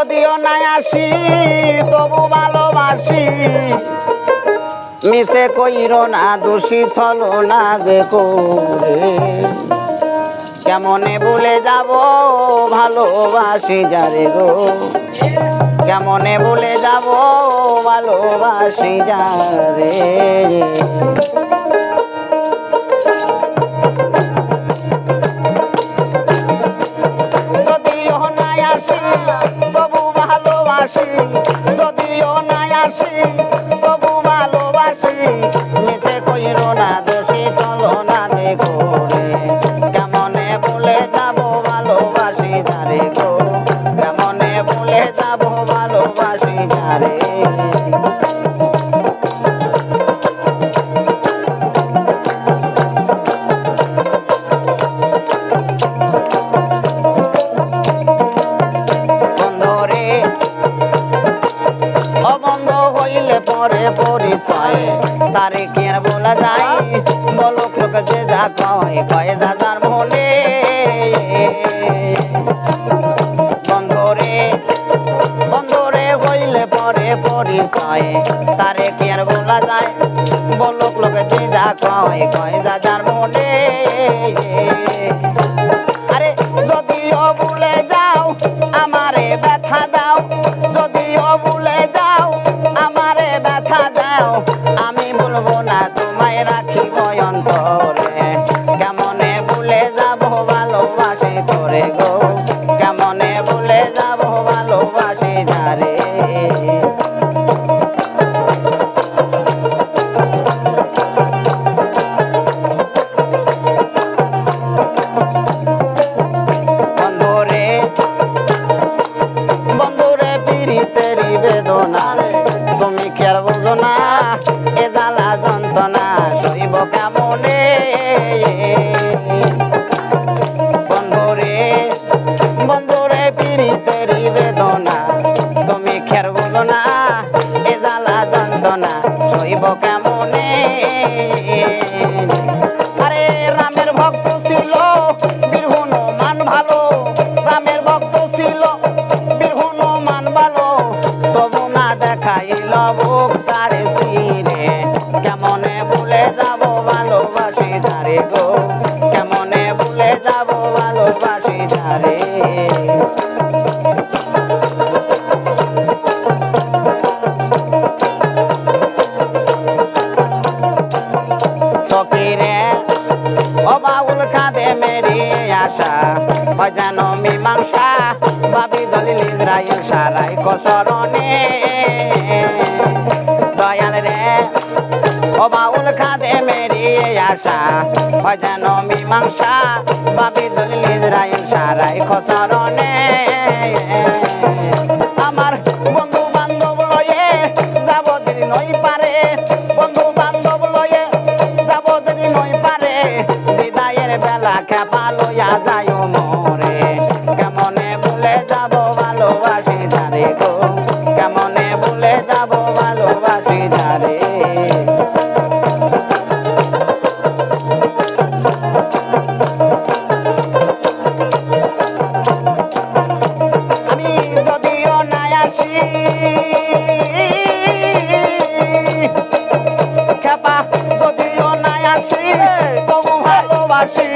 যদিও নাই আসি, তবু ভালোবাসি। মিশে কইর না, দোষী ছলো না যে করে। কেমনে ভুলে যাব ভালোবাসি যারে গো? কেমনে ভুলে যাব ভালোবাসি যারে? তারে কি বলা যায়। বলো লোক যে যা কয় কয় যা যার মনে। বন্ধরে বন্ধরে হইলে পরে পরিচয়। তারে কি আর বলা যায়। বলো লোক যে যা কয় কয় যা মনে। ছিল বীরহুন মান ভালো তবু না দেখাইল বুক তারে সিরে কেমনে ভুলে যাব ভালোবাসি ধারে গো? কেমনে ভুলে যাব ভালোবাসি ফকিরে অবাউল কাঁদে মেরি আশা অজান মীমাংসা বাবি দলিল ইসরায়েল সারাই কসরণে দয়াল রে অবাউল কাঁদে মেরি আশা অজান মীমাংসা বাবি দলিল ইসরায়েল সারাই কসরণে আমার বন্ধু বান্ধব লয়ে যাব দিন নই পারে বন্ধু বান্ধব লয়ে যাব যদি নই পারে, বিদায়ের বেলা খেপা লইয়া যায় ভালোবাসি যারে আমি যদিও নাই আসি খেপা যদিও নাই আসি তবু ভালোবাসি